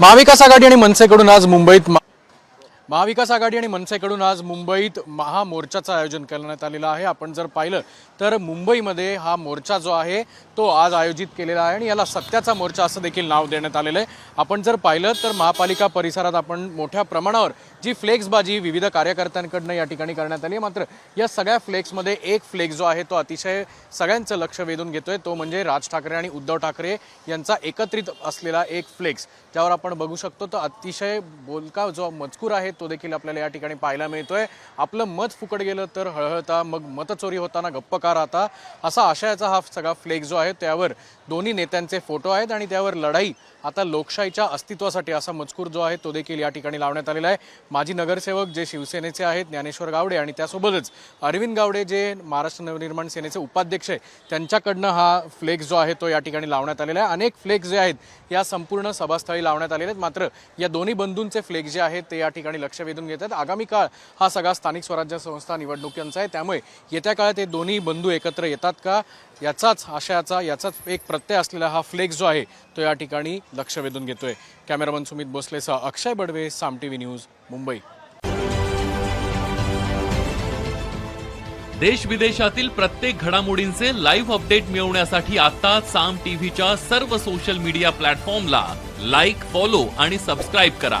महाविकास आघाडी आणि मनसेकडून आज मुंबईत मा- महाविकास आघाडी आणि मनसेकडून आज मुंबईत महामोर्चाचं आयोजन करण्यात आलेलं आहे. आपण जर पाहिलं तर मुंबईमध्ये हा मोर्चा जो आहे तो आज आयोजित केलेला आहे आणि याला सत्याचा मोर्चा असं देखील नाव देण्यात आलेलं आहे. आपण जर पाहिलं तर महापालिका परिसरात आपण मोठ्या प्रमाणावर जी फ्लेक्सबाजी विविध कार्यकर्त्यांकडनं या ठिकाणी करण्यात आली आहे. मात्र या सगळ्या फ्लेक्समध्ये एक फ्लेक्स जो आहे तो अतिशय सगळ्यांचं लक्ष वेधून घेतोय. तो म्हणजे राज ठाकरे आणि उद्धव ठाकरे यांचा एकत्रित असलेला एक फ्लेक्स. ज्यावर आपण बघू शकतो तर अतिशय बोलका जो मजकूर आहे तो देखील आपल्याला या ठिकाणी पाहायला मिळतोय. आपलं मत फुकट गेलं तर हळहळता मग मतचोरी होताना गप्प का राहता असा आशयाचा हा सगळा फ्लेक्स जो आहे त्यावर दोन्ही नेत्यांचे फोटो आहेत आणि त्यावर लढाई आता लोकशाहीच्या अस्तित्वासाठी असा मजकूर जो आहे तो देखील या ठिकाणी लावण्यात आलेला आहे. माजी नगरसेवक जे शिवसेनेचे आहेत ज्ञानेश्वर गावडे आणि त्यासोबतच अरविंद गावडे जे महाराष्ट्र नवनिर्माण सेनेचे उपाध्यक्ष आहे त्यांच्याकडनं हा फ्लेक्स जो आहे तो या ठिकाणी लावण्यात आलेला आहे. अनेक फ्लेक्स जे आहेत या संपूर्ण सभास्थळी लावण्यात आलेले आहेत. मात्र या दोन्ही बंधूंचे फ्लेक्स जे आहेत ते या ठिकाणी लक्ष वेधून घेत आहेत. आगामी काळ हा सगळा स्थानिक स्वराज्य संस्था निवडणुकींचा आहे. त्यामुळे येत्या काळात हे दोन्ही बंधू एकत्र येतात का? याचाच आशयाचा याचाच एक प्रत्यय असलेला हा फ्लेक्स जो आहे तो या ठिकाणी लक्ष वेधून घेतोय. Cameraman Sumit भोसलेसह Akshay Badve Saam T V news Mumbai. देश विदेशातील प्रत्येक घडामोडींचे लाईव्ह अपडेट मिळवण्यासाठी आता साम टीव्हीच्या सर्व सोशल मीडिया प्लॅटफॉर्मला लाईक फॉलो आणि सबस्क्राईब करा.